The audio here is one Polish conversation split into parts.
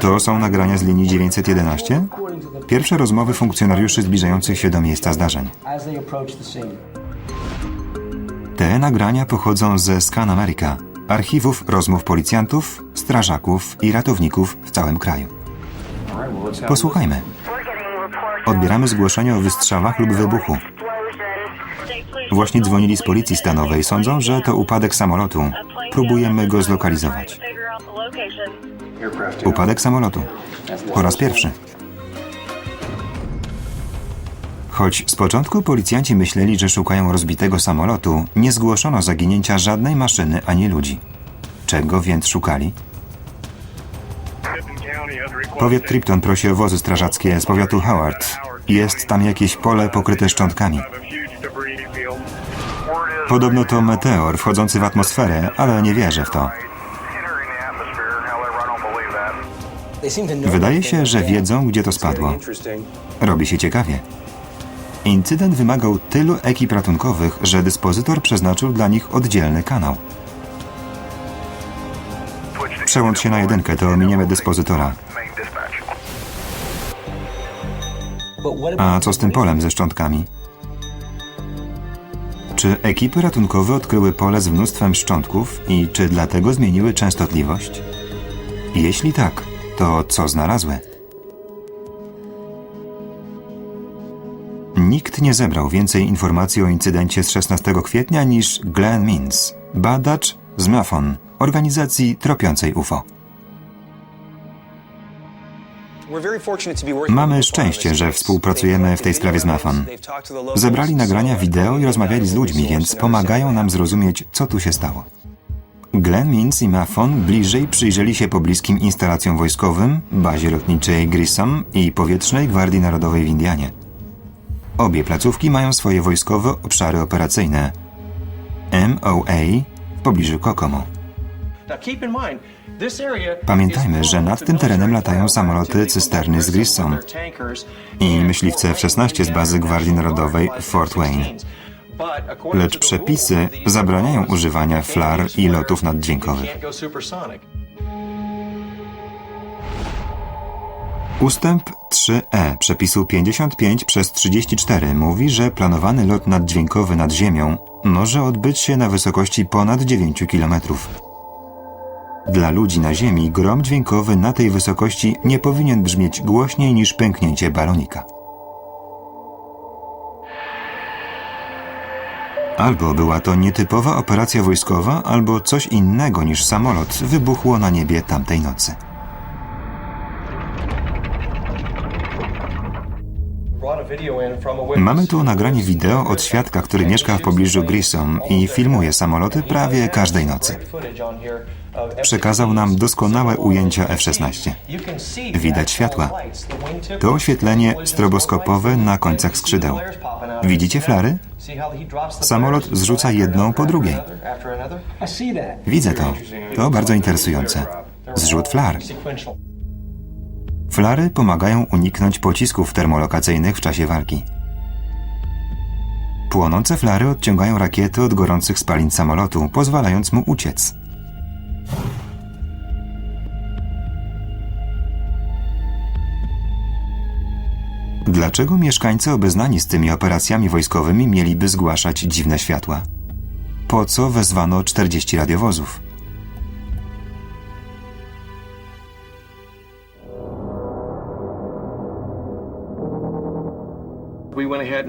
To są nagrania z linii 911? Pierwsze rozmowy funkcjonariuszy zbliżających się do miejsca zdarzeń. Te nagrania pochodzą ze Scan America, archiwów rozmów policjantów, strażaków i ratowników w całym kraju. Posłuchajmy. Odbieramy zgłoszenie o wystrzałach lub wybuchu. Właśnie dzwonili z policji stanowej. Sądzą, że to upadek samolotu. Próbujemy go zlokalizować. Upadek samolotu. Po raz pierwszy. Choć z początku policjanci myśleli, że szukają rozbitego samolotu, nie zgłoszono zaginięcia żadnej maszyny ani ludzi. Czego więc szukali? Powiat Tripton prosi o wozy strażackie z powiatu Howard. Jest tam jakieś pole pokryte szczątkami. Podobno to meteor wchodzący w atmosferę, ale nie wierzę w to. Wydaje się, że wiedzą, gdzie to spadło. Robi się ciekawie. Incydent wymagał tylu ekip ratunkowych, że dyspozytor przeznaczył dla nich oddzielny kanał. Przełącz się na jedynkę, to ominiemy dyspozytora. A co z tym polem ze szczątkami? Czy ekipy ratunkowe odkryły pole z mnóstwem szczątków i czy dlatego zmieniły częstotliwość? Jeśli tak, to co znalazły? Nikt nie zebrał więcej informacji o incydencie z 16 kwietnia niż Glenn Mins, badacz z MAFON, organizacji tropiącej UFO. Mamy szczęście, że współpracujemy w tej sprawie z MAFON. Zebrali nagrania wideo i rozmawiali z ludźmi, więc pomagają nam zrozumieć, co tu się stało. Glenn Mintz i Mafon bliżej przyjrzeli się pobliskim instalacjom wojskowym, bazie lotniczej Grissom i powietrznej Gwardii Narodowej w Indianie. Obie placówki mają swoje wojskowe obszary operacyjne. MOA w pobliżu Kokomo. Pamiętajmy, że nad tym terenem latają samoloty cysterny z Grissom i myśliwce F-16 z bazy Gwardii Narodowej w Fort Wayne. Lecz przepisy zabraniają używania flar i lotów naddźwiękowych. Ustęp 3e przepisu 55 przez 34 mówi, że planowany lot naddźwiękowy nad Ziemią może odbyć się na wysokości ponad 9 km. Dla ludzi na Ziemi grom dźwiękowy na tej wysokości nie powinien brzmieć głośniej niż pęknięcie balonika. Albo była to nietypowa operacja wojskowa, albo coś innego niż samolot wybuchło na niebie tamtej nocy. Mamy tu nagranie wideo od świadka, który mieszka w pobliżu Grissom i filmuje samoloty prawie każdej nocy. Przekazał nam doskonałe ujęcia F-16. Widać światła. To oświetlenie stroboskopowe na końcach skrzydeł. Widzicie flary? Samolot zrzuca jedną po drugiej. Widzę to. To bardzo interesujące. Zrzut flar. Flary pomagają uniknąć pocisków termolokacyjnych w czasie walki. Płonące flary odciągają rakiety od gorących spalin samolotu, pozwalając mu uciec. Dlaczego mieszkańcy obeznani z tymi operacjami wojskowymi mieliby zgłaszać dziwne światła? Po co wezwano 40 radiowozów?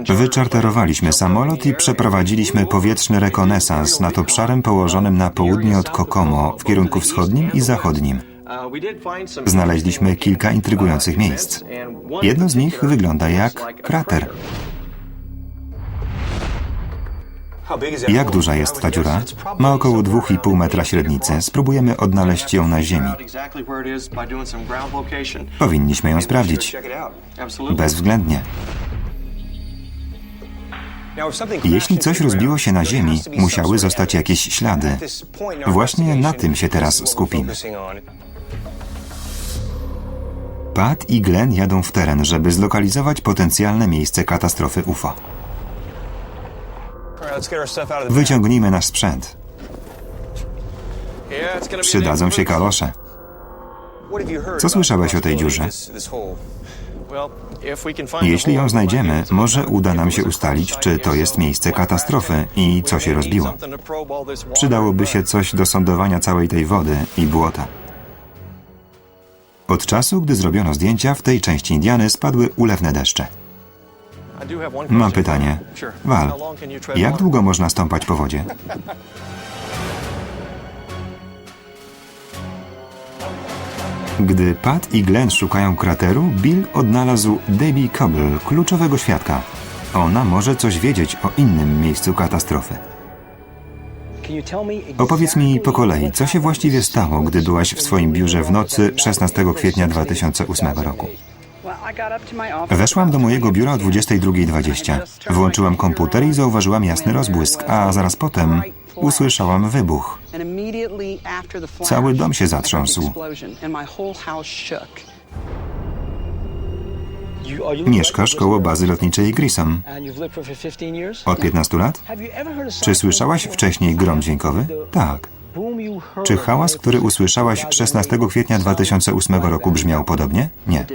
Wyczarterowaliśmy samolot i przeprowadziliśmy powietrzny rekonesans nad obszarem położonym na południe od Kokomo w kierunku wschodnim i zachodnim. Znaleźliśmy kilka intrygujących miejsc. Jedno z nich wygląda jak krater. Jak duża jest ta dziura? Ma około 2,5 metra średnicy. Spróbujemy odnaleźć ją na ziemi. Powinniśmy ją sprawdzić. Bezwzględnie. Jeśli coś rozbiło się na ziemi, musiały zostać jakieś ślady. Właśnie na tym się teraz skupimy. Pat i Glenn jadą w teren, żeby zlokalizować potencjalne miejsce katastrofy UFO. Wyciągnijmy nasz sprzęt. Przydadzą się kalosze. Co słyszałeś o tej dziurze? Jeśli ją znajdziemy, może uda nam się ustalić, czy to jest miejsce katastrofy i co się rozbiło. Przydałoby się coś do sądowania całej tej wody i błota. Od czasu, gdy zrobiono zdjęcia, w tej części Indiany spadły ulewne deszcze. Mam pytanie. Wal, jak długo można stąpać po wodzie? Gdy Pat i Glenn szukają krateru, Bill odnalazł Debbie Cobble, kluczowego świadka. Ona może coś wiedzieć o innym miejscu katastrofy. Opowiedz mi po kolei, co się właściwie stało, gdy byłaś w swoim biurze w nocy 16 kwietnia 2008 roku. Weszłam do mojego biura o 22.20. Włączyłam komputer i zauważyłam jasny rozbłysk, a zaraz potem usłyszałam wybuch. Cały dom się zatrząsł. Mieszkasz koło bazy lotniczej Grissom. And you've lived for 15 years? Od 15 lat? Czy słyszałaś wcześniej grom dźwiękowy? Tak. Czy hałas, który usłyszałaś 16 kwietnia 2008 roku brzmiał podobnie? Nie.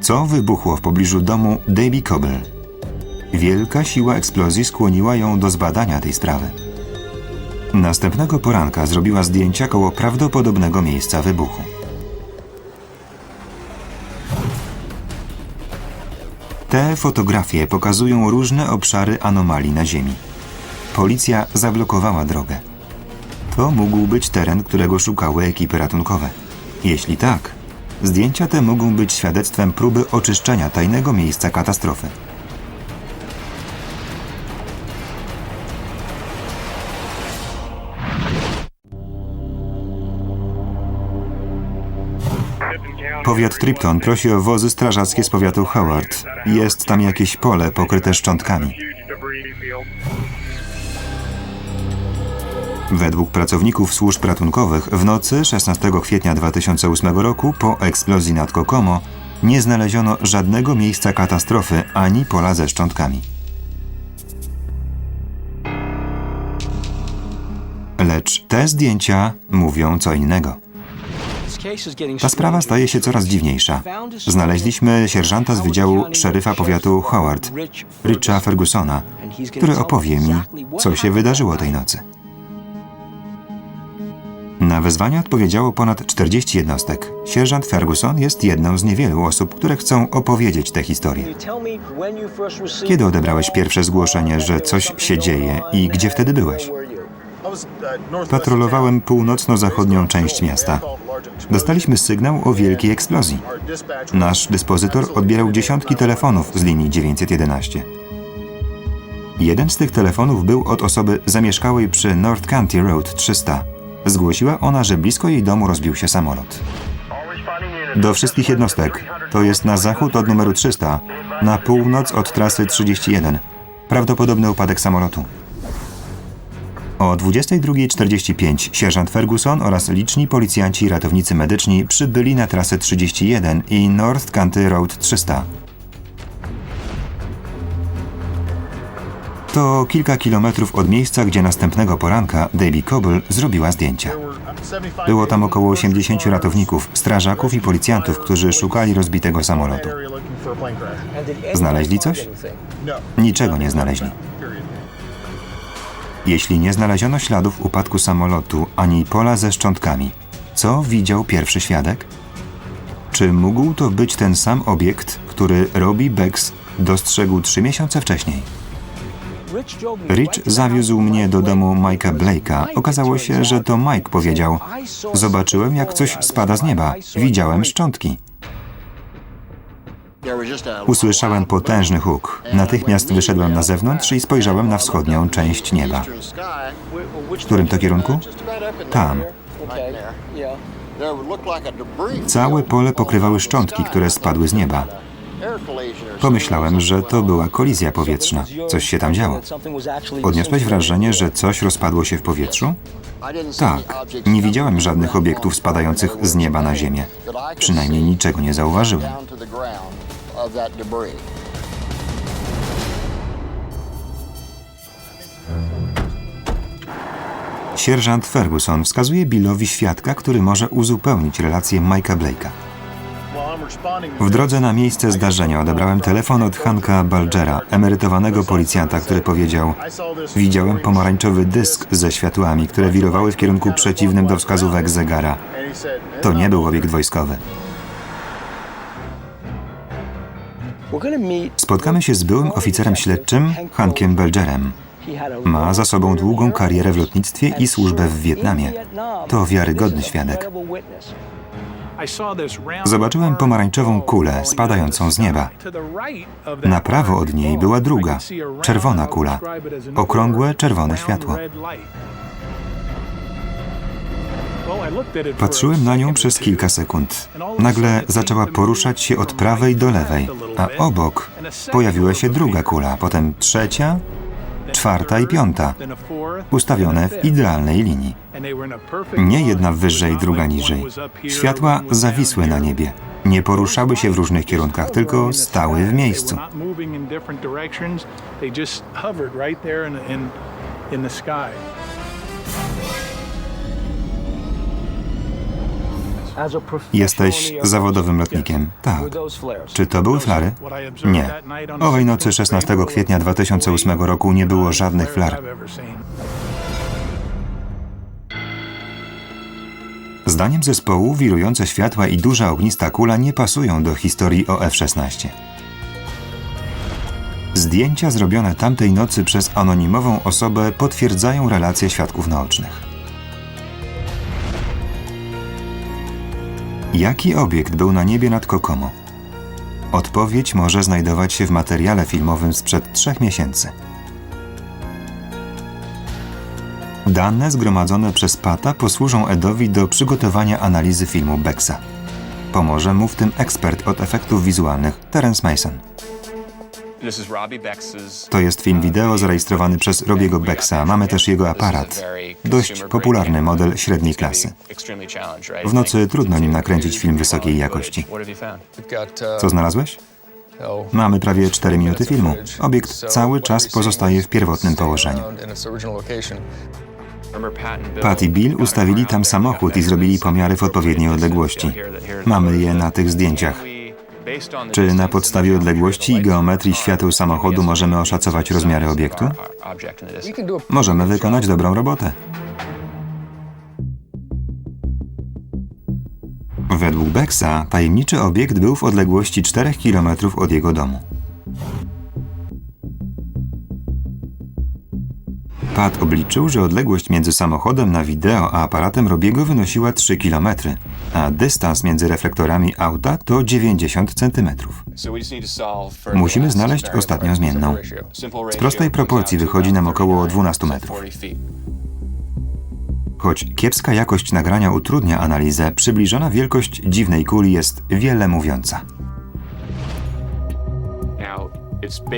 Co wybuchło w pobliżu domu Davy Cobble? Wielka siła eksplozji skłoniła ją do zbadania tej sprawy. Następnego poranka zrobiła zdjęcia koło prawdopodobnego miejsca wybuchu. Te fotografie pokazują różne obszary anomalii na Ziemi. Policja zablokowała drogę. To mógł być teren, którego szukały ekipy ratunkowe. Jeśli tak, zdjęcia te mogą być świadectwem próby oczyszczenia tajnego miejsca katastrofy. Powiat Tripton prosi o wozy strażackie z powiatu Howard. Jest tam jakieś pole pokryte szczątkami. Według pracowników służb ratunkowych w nocy 16 kwietnia 2008 roku po eksplozji nad Kokomo nie znaleziono żadnego miejsca katastrofy ani pola ze szczątkami. Lecz te zdjęcia mówią co innego. Ta sprawa staje się coraz dziwniejsza. Znaleźliśmy sierżanta z Wydziału Szeryfa Powiatu Howard, Richa Fergusona, który opowie mi, co się wydarzyło tej nocy. Na wezwanie odpowiedziało ponad 40 jednostek. Sierżant Ferguson jest jedną z niewielu osób, które chcą opowiedzieć tę historię. Kiedy odebrałeś pierwsze zgłoszenie, że coś się dzieje i gdzie wtedy byłeś? Patrolowałem północno-zachodnią część miasta. Dostaliśmy sygnał o wielkiej eksplozji. Nasz dyspozytor odbierał dziesiątki telefonów z linii 911. Jeden z tych telefonów był od osoby zamieszkałej przy North County Road 300. Zgłosiła ona, że blisko jej domu rozbił się samolot. Do wszystkich jednostek. To jest na zachód od numeru 300, na północ od trasy 31. Prawdopodobny upadek samolotu. O 22.45 sierżant Ferguson oraz liczni policjanci i ratownicy medyczni przybyli na trasę 31 i North County Road 300. To kilka kilometrów od miejsca, gdzie następnego poranka Debbie Cobble zrobiła zdjęcia. Było tam około 80 ratowników, strażaków i policjantów, którzy szukali rozbitego samolotu. Znaleźli coś? Niczego nie znaleźli. Jeśli nie znaleziono śladów upadku samolotu ani pola ze szczątkami, co widział pierwszy świadek? Czy mógł to być ten sam obiekt, który Robbie Becks dostrzegł trzy miesiące wcześniej? Rich zawiózł mnie do domu Mike'a Blake'a. Okazało się, że to Mike powiedział: Zobaczyłem, jak coś spada z nieba. Widziałem szczątki. Usłyszałem potężny huk. Natychmiast wyszedłem na zewnątrz i spojrzałem na wschodnią część nieba. W którym to kierunku? Tam. Całe pole pokrywały szczątki, które spadły z nieba. Pomyślałem, że to była kolizja powietrzna. Coś się tam działo. Odniosłeś wrażenie, że coś rozpadło się w powietrzu? Tak. Nie widziałem żadnych obiektów spadających z nieba na ziemię. Przynajmniej niczego nie zauważyłem. Sierżant Ferguson wskazuje Billowi świadka, który może uzupełnić relację Mike'a Blake'a. W drodze na miejsce zdarzenia odebrałem telefon od Hanka Balgera, emerytowanego policjanta, który powiedział: Widziałem pomarańczowy dysk ze światłami, które wirowały w kierunku przeciwnym do wskazówek zegara. To nie był obiekt wojskowy. Spotkamy się z byłym oficerem śledczym Hankiem Belgerem. Ma za sobą długą karierę w lotnictwie i służbę w Wietnamie. To wiarygodny świadek. Zobaczyłem pomarańczową kulę spadającą z nieba. Na prawo od niej była druga, czerwona kula, okrągłe czerwone światło. Patrzyłem na nią przez kilka sekund. Nagle zaczęła poruszać się od prawej do lewej, a obok pojawiła się druga kula, potem trzecia, czwarta i piąta, ustawione w idealnej linii. Nie jedna wyżej, druga niżej. Światła zawisły na niebie. Nie poruszały się w różnych kierunkach, tylko stały w miejscu. as a professional Jesteś zawodowym lotnikiem. Tak. Czy to były flary? Nie. Owej nocy 16 kwietnia 2008 roku nie było żadnych flar. Zdaniem zespołu wirujące światła i duża ognista kula nie pasują do historii o F-16. Zdjęcia zrobione tamtej nocy przez anonimową osobę potwierdzają relacje świadków naocznych. Jaki obiekt był na niebie nad Kokomo? Odpowiedź może znajdować się w materiale filmowym sprzed trzech miesięcy. Dane zgromadzone przez Pata posłużą Edowi do przygotowania analizy filmu Bexa. Pomoże mu w tym ekspert od efektów wizualnych Terence Mason. To jest film wideo zarejestrowany przez Robiego Bexa. Mamy też jego aparat. Dość popularny model średniej klasy. W nocy trudno nim nakręcić film wysokiej jakości. Co znalazłeś? Mamy prawie 4 minuty filmu. Obiekt cały czas pozostaje w pierwotnym położeniu. Pat i Bill ustawili tam samochód i zrobili pomiary w odpowiedniej odległości. Mamy je na tych zdjęciach. Czy na podstawie odległości i geometrii świateł samochodu możemy oszacować rozmiary obiektu? Możemy wykonać dobrą robotę. Według Bexa tajemniczy obiekt był w odległości 4 km od jego domu. Pat obliczył, że odległość między samochodem na wideo a aparatem Robiego wynosiła 3 km, a dystans między reflektorami auta to 90 cm. Musimy znaleźć ostatnią zmienną. Z prostej proporcji wychodzi nam około 12 metrów. Choć kiepska jakość nagrania utrudnia analizę, przybliżona wielkość dziwnej kuli jest wiele mówiąca.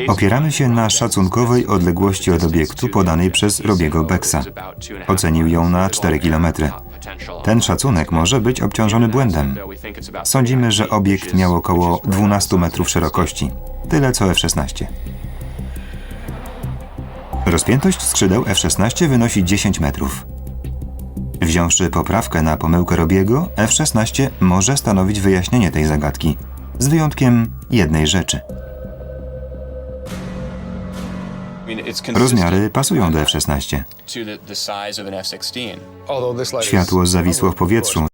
Opieramy się na szacunkowej odległości od obiektu podanej przez Robiego Bexa. Ocenił ją na 4 km. Ten szacunek może być obciążony błędem. Sądzimy, że obiekt miał około 12 metrów szerokości. Tyle co F-16. Rozpiętość skrzydeł F-16 wynosi 10 metrów. Wziąwszy poprawkę na pomyłkę Robiego, F-16 może stanowić wyjaśnienie tej zagadki, z wyjątkiem jednej rzeczy. Rozmiary pasują do F-16. Światło zawisło w powietrzu,